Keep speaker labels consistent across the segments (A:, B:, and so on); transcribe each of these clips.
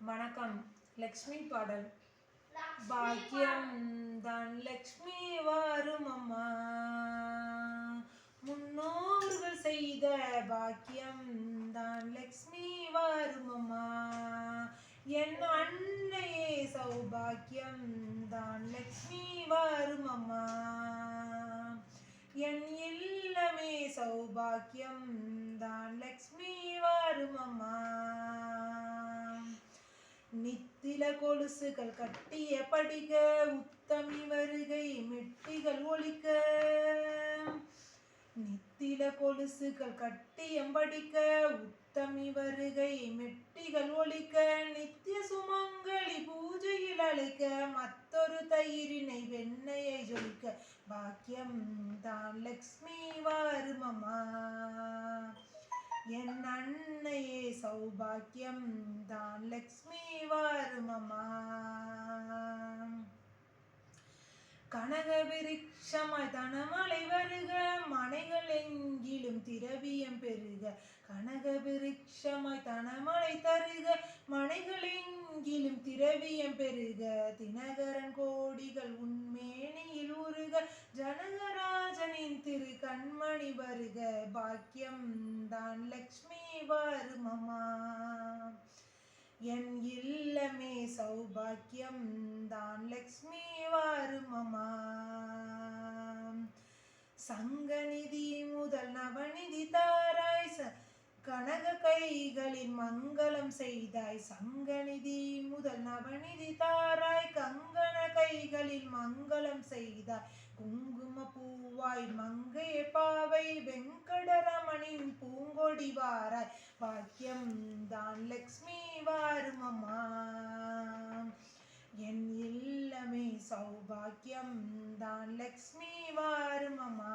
A: வணக்கம். லக்ஷ்மி பாடல். பாக்கியம் தான் லக்ஷ்மி வாரும் அம்மா. முன்னோர்கள் செய்த பாக்கியம் தான் லக்ஷ்மி வாரும் அம்மா. என் அன்னையே சௌபாக்கியம் தான் லக்ஷ்மி வாரும் அம்மா. என் இல்லமே சௌபாக்கியம் தான் லக்ஷ்மி வாரும் அம்மா. நித்தில கொலுசுகள் கட்டிய படிக உத்தமி வருகை மெட்டிகள் ஒலிக்க நித்தில கொலுசுகள் கட்டியம்படிக்க உத்தமி வருகை மெட்டிகள் ஒலிக்க நித்திய சுமங்கலி பூஜையில் அழைக்க மற்றொரு தயிரினை வெண்ணையை ஜொலிக்க. பாக்கியம் தான் லக்ஷ்மி வாருமம்மா. என் அன்னையே சௌபாக்கியம் தான் லக்ஷ்மி வருமமா கனக தனமலை வருக மனைகள் எங்கிலும் திரவியம் பெருக. கனக தனமலை தருக மனைகள் எங்கிலும் திரவியம் பெருக. தினகரன் கோடிகள் உண்மேனியில் உருக ஜனக திரு கண்மணி வருக பாக்கியம் தான் லக்ஷ்மி வருமமா என் இல்லமே சௌபாக்கியம் தான் லக்ஷ்மி வருமமா சங்கநிதி முதல் நவநிதி தான் கனக கைகளின் மங்களம் செய்தாய் சங்கநிதி முதல் நவநிதி தாராய் கங்கண கைகளில் மங்களம் செய்தாய். குங்கும பூவாய் மங்கைய பாவை வெங்கடரமணின் பூங்கொடி வாராய். பாக்கியம் தான் லக்ஷ்மி வாருமம்மா என் இல்லமே சௌபாக்கியம் தான் லக்ஷ்மி வாருமம்மா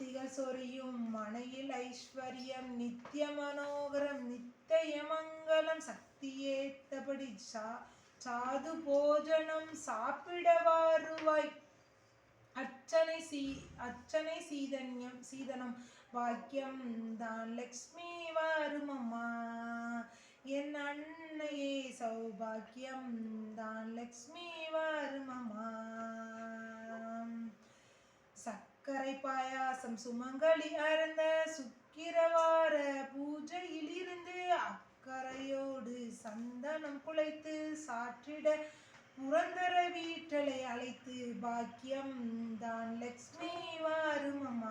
A: அத்திகள் சொரியும் மனையில் ஐஸ்வர்யம் நித்திய மனோகரம் நித்திய மங்களம். சக்தியேத்தபடி சா சாது போஜனம் சாப்பிட வாருவாய். அர்ச்சனை சீ அர்ச்சனை சீதன்யம் சீதனம். பாக்கியம் தான் லக்ஷ்மி வாருமம்மா. என் அன்னையே சௌபாக்கியம் தான் லக்ஷ்மி வாருமம்மா. சர்க்கரை பாயாசம் சுமங்கலி அறந்த சுக்கிரவார பூஜையில் இருந்து அக்கறையோடு சந்தனம் குலைத்து சாற்றிட புரந்தர வீட்டலை அழைத்து பாக்கியம் தான் லக்ஷ்மி வாரும்
B: அம்மா